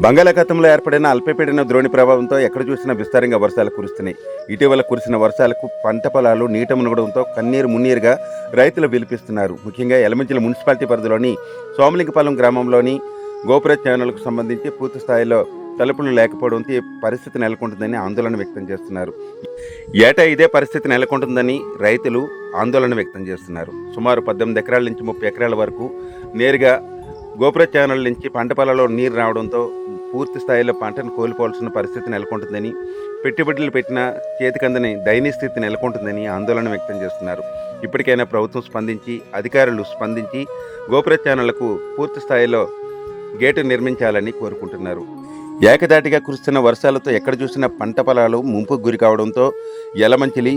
బంగాళాఖాతంలో ఏర్పడిన అల్పపీడన ద్రోణి ప్రభావంతో ఎక్కడ చూసినా విస్తారంగా వర్షాలు కురుస్తున్నాయి. ఇటీవల కురిసిన వర్షాలకు పంట పొలాలు నీట మునగడంతో కన్నీరు మున్నీరుగా రైతులు విలిపిస్తున్నారు. ముఖ్యంగా ఎలమంచిల మున్సిపాలిటీ పరిధిలోని సోమలింగపాలెం గ్రామంలోని గోపుర ఛానళ్ళకు సంబంధించి పూర్తి స్థాయిలో తలుపులు లేకపోవడంతో ఈ పరిస్థితి నెలకొంటుందని ఆందోళన వ్యక్తం చేస్తున్నారు. ఏటా ఇదే పరిస్థితి నెలకొంటుందని రైతులు ఆందోళన వ్యక్తం చేస్తున్నారు. సుమారు పద్దెనిమిది ఎకరాల నుంచి ముప్పై ఎకరాల వరకు నేరుగా గోపుర ఛానల్ నుంచి పంట పొలాల్లో నీరు రావడంతో పూర్తి స్థాయిలో పంటను కోల్పోవాల్సిన పరిస్థితి నెలకొంటుందని పెట్టుబడులు పెట్టిన చేతికందని దయనీయ స్థితి నెలకొంటుందని ఆందోళన వ్యక్తం చేస్తున్నారు. ఇప్పటికైనా ప్రభుత్వం స్పందించి అధికారులు స్పందించి గోపుర ఛానళ్ళకు పూర్తి స్థాయిలో గేటు నిర్మించాలని కోరుకుంటున్నారు. ఏకదాటిగా కురుస్తున్న వర్షాలతో ఎక్కడ చూసినా పంట పొలాలు ముంపుకు గురి కావడంతో ఎలమంచిలి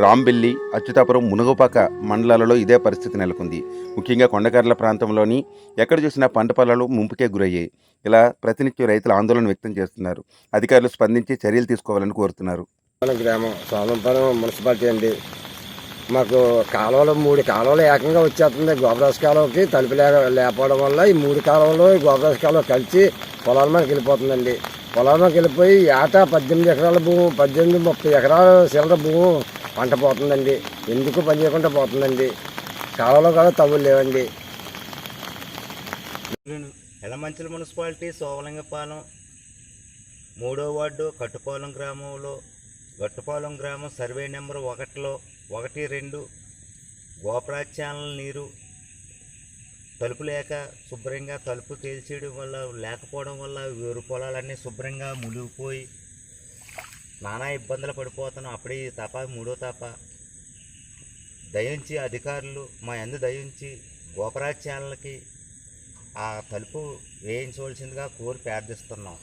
రాంబెల్లి అచ్యుతాపురం మునుగపాక మండలాలలో ఇదే పరిస్థితి నెలకొంది. ముఖ్యంగా కొండకర్ల ప్రాంతంలోని ఎక్కడ చూసినా పంట పొలాలు ముంపుకే గురయ్యాయి. ఇలా ప్రతినిత్యం రైతులు ఆందోళన వ్యక్తం చేస్తున్నారు. అధికారులు స్పందించి చర్యలు తీసుకోవాలని కోరుతున్నారు. మన గ్రామం సోమంపరం మున్సిపాలిటీ అండి. మాకు కాలువలు మూడు కాలువలు ఏకంగా వచ్చేస్తుంది. గోబరాజు కాలువకి తలుపు లే లేకపోవడం వల్ల ఈ మూడు కాలువలు ఈ గోబరాజు కాలువ కలిసి పొలాల మీదకి వెళ్ళిపోతుందండి. పొలాల వెళ్ళిపోయి ఏటా పద్దెనిమిది ఎకరాల భూమి పద్దెనిమిది ముప్పై ఎకరాల శిలర భూమి పంట పోతుందండి. ఎందుకు పని చేయకుండా పోతుందండి? కాలువలో కూడా తవ్వులు లేవండి. ఎలమంచిల మున్సిపాలిటీ సోమలింగపాలెం మూడో వార్డు కట్టుపాలెం గ్రామంలో గట్టుపాలెం గ్రామం సర్వే నెంబర్ ఒకటిలో ఒకటి రెండు గోప్రాచ్యాలన నీరు తలుపు లేక శుభ్రంగా తలుపు తేల్చేయడం వల్ల లేకపోవడం వల్ల వేరు పొలాలన్నీ శుభ్రంగా మునిగిపోయి నానా ఇబ్బందులు పడిపోతున్నాం. అప్పుడే ఈ తప మూడో తప. దయించి అధికారులు మా అందు దయించి గోపరాజ్యాలకి ఆ తలుపు వేయించవలసిందిగా కోరి ప్రార్థిస్తున్నాం.